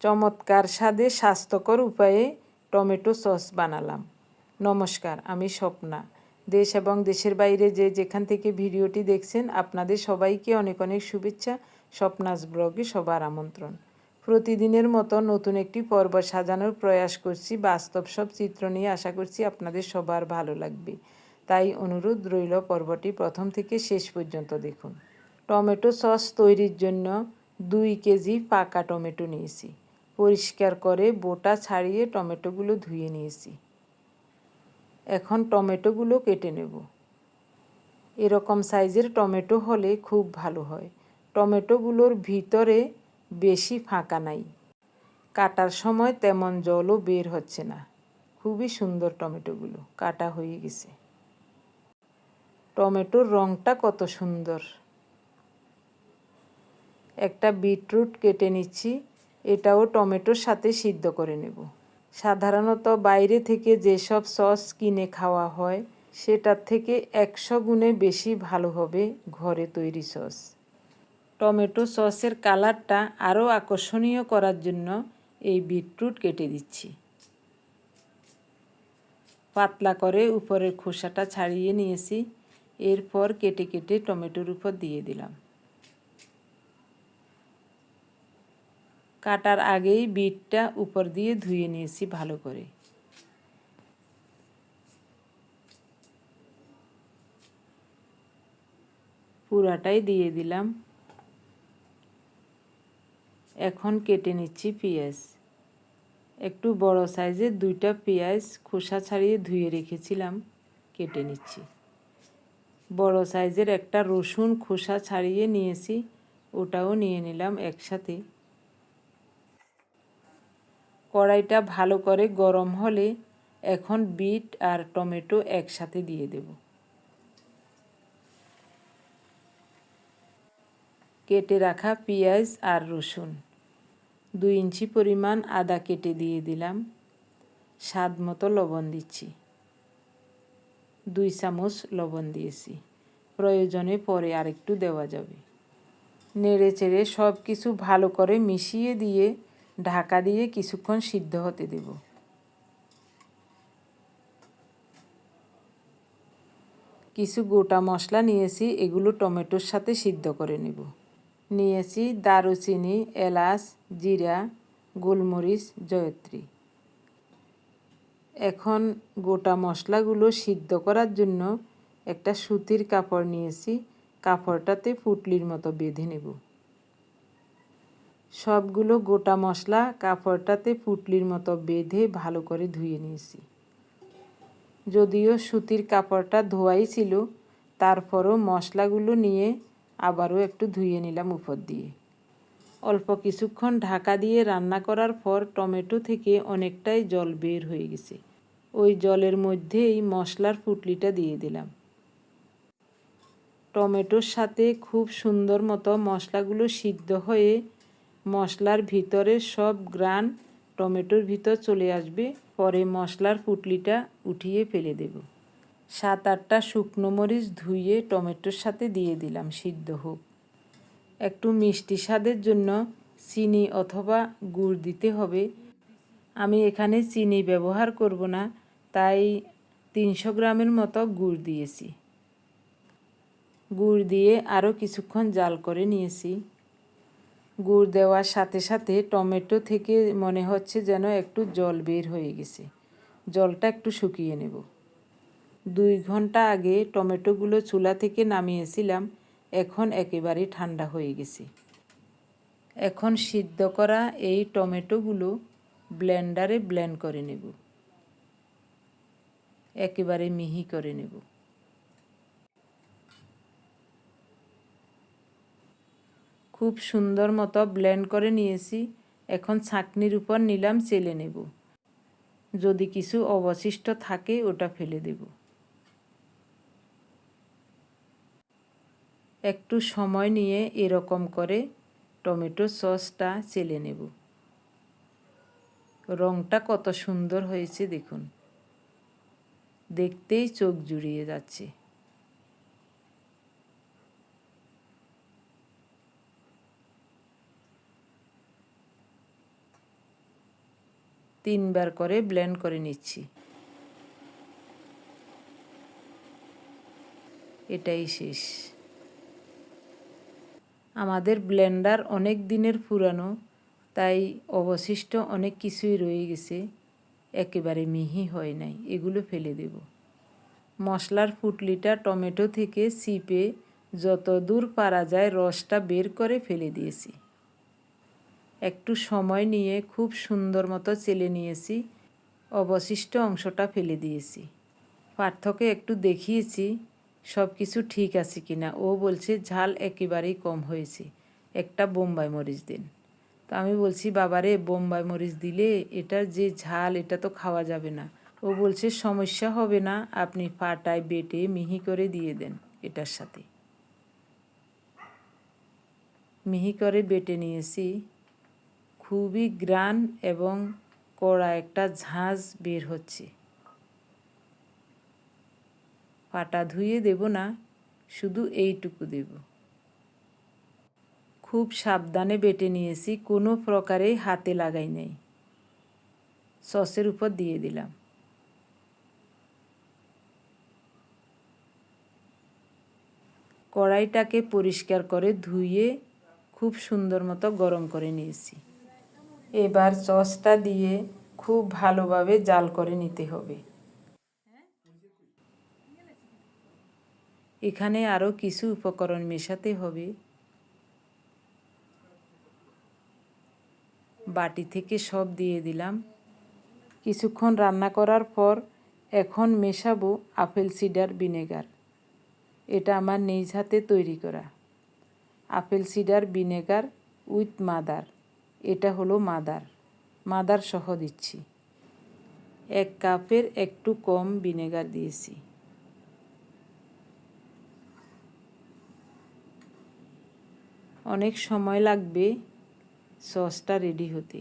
চমৎকার স্বাদে স্বাস্থ্যকর উপায়ে টমেটো সস বানালাম। নমস্কার, আমি স্বপ্না। দেশ এবং দেশের বাইরে যে যেখান থেকে ভিডিওটি দেখছেন, আপনাদের সবাইকে অনেক অনেক শুভেচ্ছা, স্বপ্নাস ব্লগে সবার আমন্ত্রণ। প্রতিদিনের মতো নতুন একটি পর্ব সাজানোর প্রয়াস করছি, বাস্তব সব চিত্র নিয়ে আশা করছি আপনাদের সবার ভালো লাগবে। তাই অনুরোধ রইল পর্বটি প্রথম থেকে শেষ পর্যন্ত দেখুন। টমেটো সস তৈরির জন্য দুই কেজি পাকা টমেটো নিয়েছি। পরিষ্কার করে বোটা ছাড়িয়ে টমেটোগুলো ধুয়ে নিয়েছি। এখন টমেটোগুলো কেটে নেব। এরকম সাইজের টমেটো হলে খুব ভালো হয়। টমেটোগুলোর ভিতরে বেশি ফাঁকা নাই। কাটার সময় তেমন জলও বের হচ্ছে না। খুবই সুন্দর টমেটোগুলো, কাটা হয়ে গেছে। টমেটোর রঙটা কত সুন্দর। একটা বিটরুট কেটে নিচ্ছি। এটাও টমেটোর সাথে সিদ্ধ করে নেব। সাধারণত বাইরে থেকে যেসব সস কিনে খাওয়া হয়, সেটার থেকে একশো গুণে বেশি ভালো হবে ঘরে তৈরি সস। টমেটো সসের কালারটা আরও আকর্ষণীয় করার জন্য এই বিটরুট কেটে দিচ্ছি। পাতলা করে উপরের খোসাটা ছাড়িয়ে নিয়েছি। এরপর কেটে কেটে টমেটোর উপর দিয়ে দিলাম। কাটার আগেই বিটটা উপর দিয়ে ধুয়ে নিয়েছি ভালো করে। পুরাটাই দিয়ে দিলাম। এখন কেটে নিচ্ছি পেঁয়াজ। একটু বড় সাইজের দুইটা পেঁয়াজ খোসা ছাড়িয়ে ধুয়ে রেখেছিলাম, কেটে নিচ্ছি। বড় সাইজের একটা রসুন খোসা ছাড়িয়ে নিয়েছি, ওটাও নিয়ে নিলাম একসাথে। কড়াইটা ভালো করে গরম হলে এখন বিট আর টমেটো একসাথে দিয়ে দেব। কেটে রাখা পেঁয়াজ আর রসুন। দুই ইঞ্চি পরিমাণ আদা কেটে দিয়ে দিলাম। স্বাদ মতো লবণ দিচ্ছি। দুই চামচ লবণ দিয়েছি। প্রয়োজনে পরে আরেকটু দেওয়া যাবে। নেড়ে চেড়ে সব কিছু ভালো করে মিশিয়ে দিয়ে ঢাকা দিয়ে কিছুক্ষণ সিদ্ধ হতে দেব। কিছু গোটা মশলা নিয়েছি, এগুলো টমেটোর সাথে সিদ্ধ করে নেব। নিয়েছি দারুচিনি, এলাচ, জিরা, গোলমরিচ, জয়ত্রী। এখন গোটা মশলাগুলো সিদ্ধ করার জন্য একটা সুতির কাপড় নিয়েছি, কাপড়টাতে পুটলির মতো বেঁধে নেব। সবগুলো গোটা মশলা কাপড়টাতে পুটলির মতো বেঁধে ভালো করে ধুয়ে নিয়েছি। যদিও সুতির কাপড়টা ধোয়াই ছিল, তারপরও মশলাগুলো নিয়ে আবারও একটু ধুয়ে নিলাম উপর দিয়ে। অল্প কিছুক্ষণ ঢাকা দিয়ে রান্না করার পর টমেটো থেকে অনেকটাই জল বের হয়ে গেছে। ওই জলের মধ্যেই মশলার পুটলিটা দিয়ে দিলাম। টমেটোর সাথে খুব সুন্দর মতো মশলাগুলো সিদ্ধ হয়ে মশলার ভিতরে সব গ্রান টমেটোর ভিতর চলে আসবে। পরে মশলার পুটলিটা উঠিয়ে ফেলে দেব। সাত আটটা শুকনো মরিচ ধুয়ে টমেটোর সাথে দিয়ে দিলাম সিদ্ধ হোক। একটু মিষ্টি স্বাদের জন্য চিনি অথবা গুড় দিতে হবে। আমি এখানে চিনি ব্যবহার করব না, তাই তিনশো গ্রামের মতো গুড় দিয়েছি। গুড় দিয়ে আরও কিছুক্ষণ জাল করে নিয়েছি। গুড় দেওয়ার সাথে সাথে টমেটো থেকে মনে হচ্ছে যেন একটু জল বের হয়ে গেছে। জলটা একটু শুকিয়ে নেব। দুই ঘণ্টা আগে টমেটোগুলো চুলা থেকে নামিয়েছিলাম, এখন একেবারে ঠান্ডা হয়ে গেছে। এখন সিদ্ধ করা এই টমেটোগুলো ব্লেন্ডারে ব্লেন্ড করে নেব। একেবারে মিহি করে নেব। খুব সুন্দর মতো ব্লেন্ড করে নিয়েছি। এখন ছাঁকনির উপর নিলাম চেলে নেব। যদি কিছু অবশিষ্ট থাকে, ওটা ফেলে দেব। একটু সময় নিয়ে এরকম করে টমেটো সসটা চেলে নেব। রংটা কত সুন্দর হয়েছে দেখুন। দেখতেই চোখ জুড়িয়ে যাচ্ছে। তিনবার করে ব্লেন্ড করে নিচ্ছি। এটাই শেষ। আমাদের ব্লেন্ডার অনেক দিনের পুরানো, তাই অবশিষ্ট অনেক কিছুই রয়ে গেছে, একেবারে মিহি হয় নাই, এগুলো ফেলে দেব। মশলার ফুটলিটা টমেটো থেকে সিপে যত দূর পারা যায় রসটা বের করে ফেলে দিয়েছি। একটু সময় নিয়ে খুব সুন্দর মতো চেলে নিয়েছি। অবশিষ্ট অংশটা ফেলে দিয়েছি। পার্থকে একটু দেখিয়েছি, সব কিছু ঠিক আছে কি না ও বলছে, ঝাল একেবারেই কম হয়েছে। একটা বোম্বাই মরিচ দিন। তো আমি বলছি, বাবারে, বোম্বাই মরিচ দিলে এটার যে ঝাল, এটা তো খাওয়া যাবে না। ও বলছে, সমস্যা হবে না, আপনি পাটায় বেটে, মিহি করে দিয়ে দেন এটার সাথে। মিহি করে বেটে নিয়েছি। খুবই গ্রান এবং কড়া একটা ঝাঁজ বের হচ্ছে। পাটা ধুয়ে দেব না, শুধু এইটুকু দেব। খুব সাবধানে বেটে নিয়েছি, কোনো প্রকারে হাতে লাগাই নেই। সসের উপর দিয়ে দিলাম। কড়াইটাকে পরিষ্কার করে ধুয়ে খুব সুন্দর মতো গরম করে নিয়েছি। এবার সসটা দিয়ে খুব ভালোভাবে জাল করে নিতে হবে। এখানে আরও কিছু উপকরণ মেশাতে হবে। বাটি থেকে সব দিয়ে দিলাম। কিছুক্ষণ রান্না করার পর এখন মেশাবো আপেল সিডার ভিনেগার। এটা আমার নিজ হাতে তৈরি করা। Apple cider vinegar with mother. এটা হলো মাদার। মাদার সহ দিচ্ছি। এক কাপের একটু কম ভিনেগার দিয়েছি। অনেক সময় লাগবে সসটা রেডি হতে।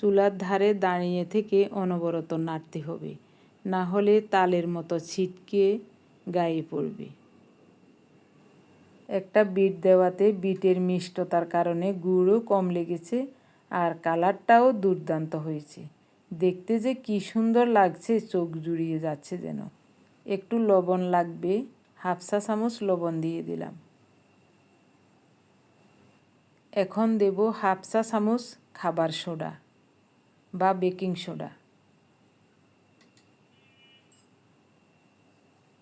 চুলার ধারে দাঁড়িয়ে থেকে অনবরত নাড়তে হবে। না হলে তালের মতো ছিটকে গায়ে পড়বে। একটা বিট দেওয়াতে বিটের মিষ্টতার কারণে গুঁড়ও কম লেগেছে আর কালারটাও দুর্দান্ত হয়েছে। দেখতে যে কি সুন্দর লাগছে, চোখ জুড়িয়ে যাচ্ছে যেন। একটু লবণ লাগবে হাফসা চামচ লবণ দিয়ে দিলাম। এখন দেব হাফসা চামচ খাবার সোডা বা বেকিং সোডা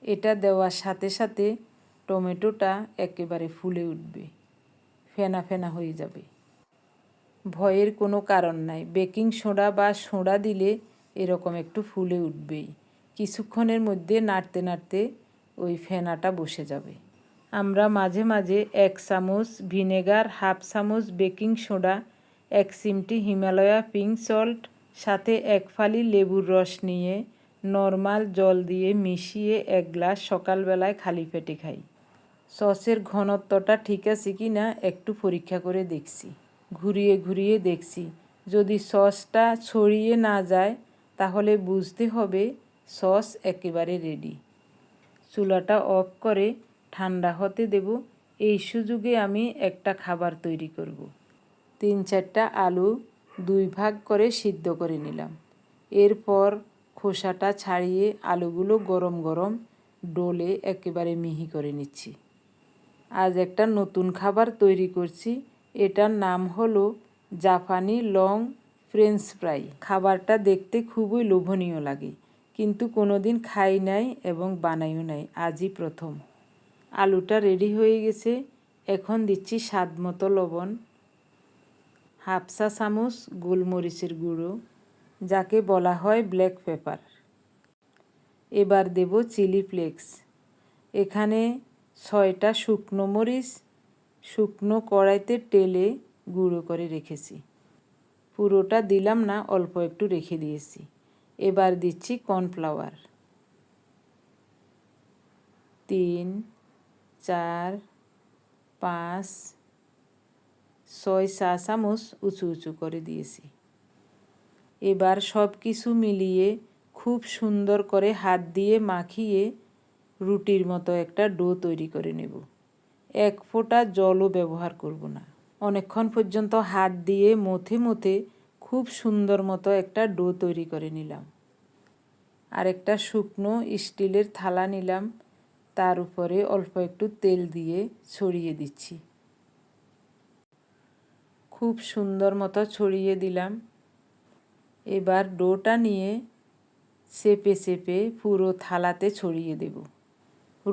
এটা দেওয়ার সাথে সাথে টমেটোটা একেবারে ফুলে উঠবে। ফেনা ফেনা হয়ে যাবে। ভয়ের কোনো কারণ নাই। বেকিং সোডা বা সোডা দিলে এরকম একটু ফুলে উঠবেই। কিছুক্ষণের মধ্যে নাড়তে নাড়তে ওই ফেনাটা বসে যাবে। আমরা মাঝে মাঝে এক চামচ ভিনেগার, হাফ চামচ বেকিং সোডা, এক চিমটি হিমালয়া পিঙ্ক সল্ট, সাথে এক ফালি লেবুর রস নিয়ে নর্মাল জল দিয়ে মিশিয়ে এক গ্লাস সকালবেলায় খালি পেটে খাই। সসের ঘনত্বটা ঠিক আছে কি না একটু পরীক্ষা করে দেখছি। ঘুরিয়ে ঘুরিয়ে দেখছি। যদি সসটা ছড়িয়ে না যায়, তাহলে বুঝতে হবে সস একেবারে রেডি চুলাটা অফ করে ঠান্ডা হতে দেব। এই সুযোগে আমি একটা খাবার তৈরি করব। তিন চারটা আলু দুই ভাগ করে সিদ্ধ করে নিলাম। এরপর খোসাটা ছাড়িয়ে আলুগুলো গরম গরম ডোলে একেবারে মিহি করে নিচ্ছি। আজ একটা নতুন খাবার তৈরি করছি। এটার নাম হলো জাপানি লং ফ্রেঞ্চ ফ্রাই। খাবারটা দেখতে খুবই লোভনীয় লাগে, কিন্তু কোনো দিন খাই নাই এবং বানাইও নাই। আজই প্রথম। আলুটা রেডি হয়ে গেছে। এখন দিচ্ছি স্বাদ মতো লবণ হাফসা চামচ গোলমরিচের গুঁড়ো, যাকে বলা হয় ব্ল্যাক পেপার। এবার দেব চিলি ফ্লেক্স। এখানে ছয়টা শুকনো মরিচ শুকনো কড়াইতে টেলে গুঁড়ো করে রেখেছি। পুরোটা দিলাম না, অল্প একটু রেখে দিয়েছি। এবার দিচ্ছি কর্নফ্লাওয়ার। তিন, চার, পাঁচ, ছয় চা চামচ উঁচু উঁচু করে দিয়েছি। এবার সব কিছু মিলিয়ে খুব সুন্দর করে হাত দিয়ে মাখিয়ে রুটির মতো একটা ডো তৈরি করে নেব। এক ফোঁটা জলও ব্যবহার করব না। অনেকক্ষণ পর্যন্ত হাত দিয়ে মথে মথে খুব সুন্দর মতো একটা ডো তৈরি করে নিলাম। আর একটা শুকনো স্টিলের থালা নিলাম। তার উপরে অল্প একটু তেল দিয়ে ছড়িয়ে দিচ্ছি। খুব সুন্দর মতো ছড়িয়ে দিলাম। এবার ডোটা নিয়ে চেপে চেপে পুরো থালাতে ছড়িয়ে দেব।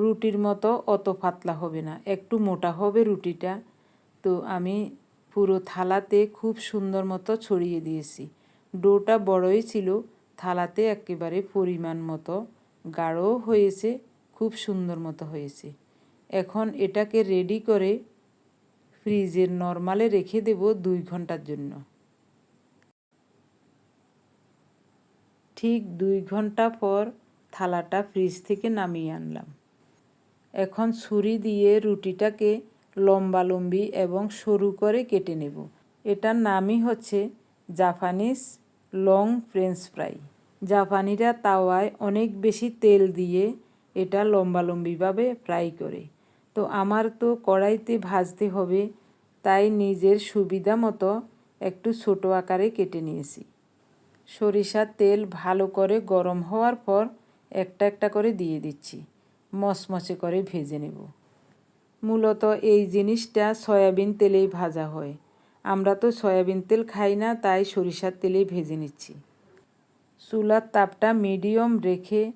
রুটির মতো অত পাতলা হবে না। একটু মোটা হবে রুটিটা। তো আমি পুরো থালাতে খুব সুন্দর মতো ছড়িয়ে দিয়েছি। ডোটা বড়ই ছিল, থালাতে একেবারে পরিমাণ মতো। গাঢ়ও হয়েছে, খুব সুন্দর মতো হয়েছে। এখন এটাকে রেডি করে ফ্রিজের নর্মালে রেখে দেব দুই ঘণ্টার জন্য। ঠিক দুই ঘণ্টা পর থালাটা ফ্রিজ থেকে নামিয়ে আনলাম। এখন ছুরি দিয়ে রুটিটাকে লম্বালম্বি এবং সরু করে কেটে নেব। এটার নামই হচ্ছে জাপানিজ লং ফ্রেঞ্চ ফ্রাই। জাপানিরা তাওয়ায় অনেক বেশি তেল দিয়ে এটা লম্বালম্বিভাবে ফ্রাই করে। তো আমার তো কড়াইতে ভাজতে হবে, তাই নিজের সুবিধা মতো একটু ছোটো আকারে কেটে নিয়েছি। সরিষার তেল ভালো করে গরম হওয়ার পর একটা একটা করে দিয়ে দিচ্ছি। মচমচে করে ভেজে নেব। মূলত এই জিনিসটা সয়াবিন তেলেই ভাজা হয়। আমরা তো সয়াবিন তেল খাই না, তাই সরিষার তেলেই ভেজে নিচ্ছি। চুলার তাপটা মিডিয়াম রেখে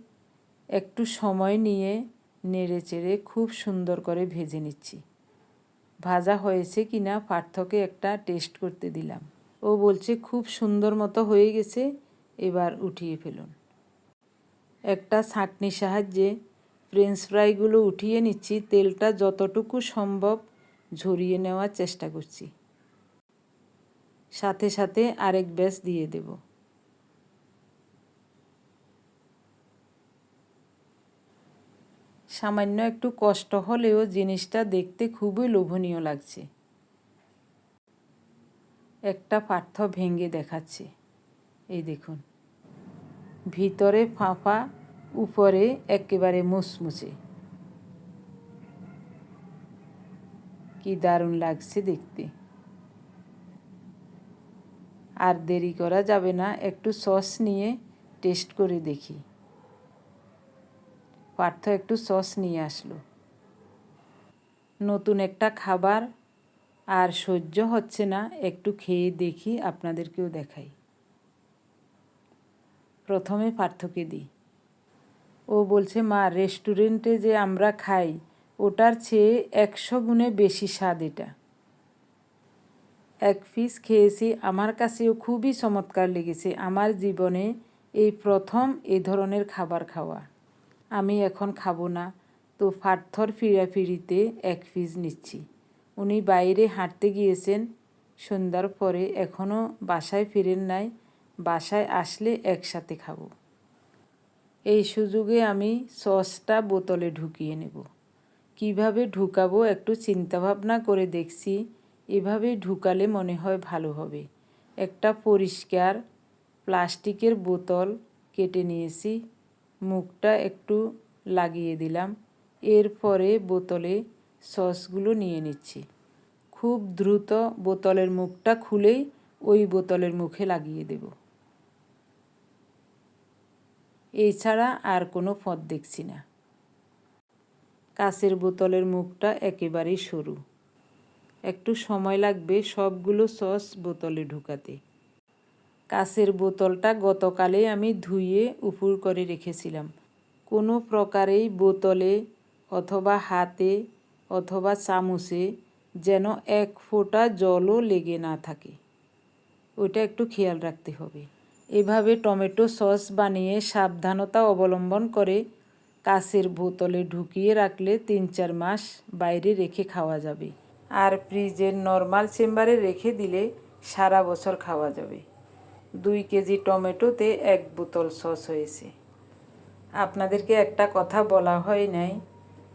একটু সময় নিয়ে নেড়ে চেড়ে খুব সুন্দর করে ভেজে নিচ্ছি। ভাজা হয়েছে কি না পার্থকে একটা টেস্ট করতে দিলাম। ও বলছে, খুব সুন্দর মতো হয়ে গেছে, এবার উঠিয়ে ফেলুন। একটা ছাঁকনির সাহায্যে ফ্রেঞ্চ ফ্রাইগুলো উঠিয়ে নিচ্ছি, তেলটা যতটুকু সম্ভব ঝরিয়ে নেওয়ার চেষ্টা করছি। সাথে সাথে আরেক ব্যাস দিয়ে দেব। সামান্য একটু কষ্ট হলেও জিনিসটা দেখতে খুবই লোভনীয় লাগছে। একটা পার্থ ভেঙে দেখাচ্ছে। এই দেখুন। ভিতরে ফাঁপা উপরে একেবারে মুচমুচে কি দারুণ লাগছে দেখতে। আর দেরি করা যাবে না, একটু সস নিয়ে টেস্ট করে দেখি। পার্থ একটু সস নিয়ে আসলো। নতুন একটা খাবার আর সহ্য হচ্ছে না, একটু খেয়ে দেখি আপনাদেরকেও দেখাই। প্রথমে পার্থকে দিই। ও বলছে, মা রেস্টুরেন্টে যে আমরা খাই, ওটার চেয়ে একশো গুণে বেশি স্বাদ এটা। এক পিস খেয়েছি, আমার কাছেও খুবই চমৎকার লেগেছে আমার জীবনে এই প্রথম এ ধরনের খাবার খাওয়া। আমি এখন খাব না, তো পার্থর ফিরাফিরিতে এক পিস নিচ্ছি। উনি বাইরে হাঁটতে গিয়েছেন, সন্ধ্যার পরে এখনও বাসায় ফিরেন নাই, বাসায় আসলে একসাথে খাব। এই সুযোগে আমি সসটা বোতলে ঢুকিয়ে নেব। কীভাবে ঢুকাবো একটু চিন্তাভাবনা করে দেখছি, এভাবে ঢুকালে মনে হয় ভালো হবে। একটা পরিষ্কার প্লাস্টিকের বোতল কেটে নিয়েছি, মুখটা একটু লাগিয়ে দিলাম, এরপরে বোতলে সসগুলো নিয়ে নিচ্ছি। খুব দ্রুত বোতলের মুখটা খুলেই ওই বোতলের মুখে লাগিয়ে দেব। এছাড়া আর কোনো পথ দেখছি না। কাঁচের বোতলের মুখটা একেবারেই সরু। একটু সময় লাগবে সবগুলো সস বোতলে ঢুকাতে। কাঁচের বোতলটা গতকালে আমি ধুয়ে উপুর করে রেখেছিলাম। কোনো প্রকারেই বোতলে অথবা হাতে অথবা চামচে যেন এক ফোঁটা জলও লেগে না থাকে। ওইটা একটু খেয়াল রাখতে হবে। এভাবে টমেটো সস বানিয়ে সাবধানতা অবলম্বন করে কাঁচের বোতলে ঢুকিয়ে রাখলে তিন চার মাস বাইরে রেখে খাওয়া যাবে। আর ফ্রিজের নর্মাল চেম্বারে রেখে দিলে সারা বছর খাওয়া যাবে। দুই কেজি টমেটোতে এক বোতল সস হয়েছে। আপনাদেরকে একটা কথা বলা হয় নাই,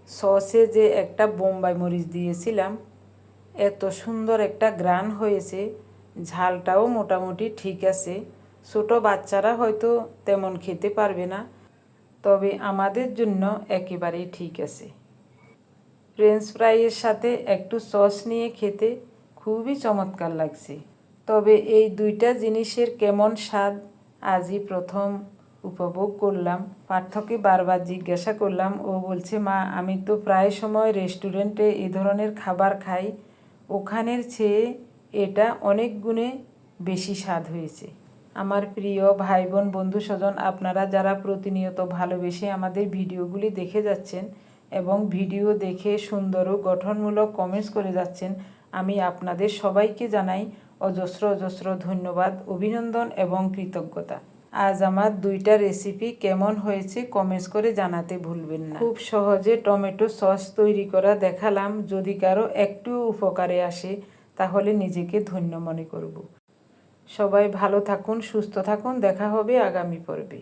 সসে যে একটা বোম্বাই মরিচ দিয়েছিলাম, এত সুন্দর একটা গ্রান হয়েছে, ঝালটাও মোটামুটি ঠিক আছে ছোটো বাচ্চারা হয়তো তেমন খেতে পারবে না। তবে আমাদের জন্য একেবারেই ঠিক আছে। ফ্রেঞ্চ ফ্রাইয়ের সাথে একটু সস নিয়ে খেতে খুবই চমৎকার লাগছে। তবে এই দুইটা জিনিসের কেমন স্বাদ, আজই প্রথম উপভোগ করলাম। পার্থকে বারবার জিজ্ঞাসা করলাম, ও বলছে, মা, আমি তো প্রায় সময় রেস্টুরেন্টে এ ধরনের খাবার খাই। ওখানের চেয়ে এটা অনেক গুণে বেশি স্বাদ হয়েছে। আমার প্রিয় ভাই বোন বন্ধু স্বজন আপনারা যারা প্রতিনিয়ত ভালোবেসে আমাদের ভিডিওগুলি দেখে যাচ্ছেন এবং ভিডিও দেখে সুন্দর ও গঠনমূলক কমেন্টস করে যাচ্ছেন, আমি আপনাদের সবাইকে জানাই অজস্র অজস্র ধন্যবাদ, অভিনন্দন এবং কৃতজ্ঞতা। আজ আমার দুইটা রেসিপি কেমন হয়েছে কমেন্টস করে জানাতে ভুলবেন না। খুব সহজে টমেটো সস তৈরি করা দেখালাম, যদি কারও একটু উপকারে আসে, তাহলে নিজেকে ধন্য মনে করব। সবাই ভালো থাকুন সুস্থ থাকুন দেখা হবে আগামী পর্বে।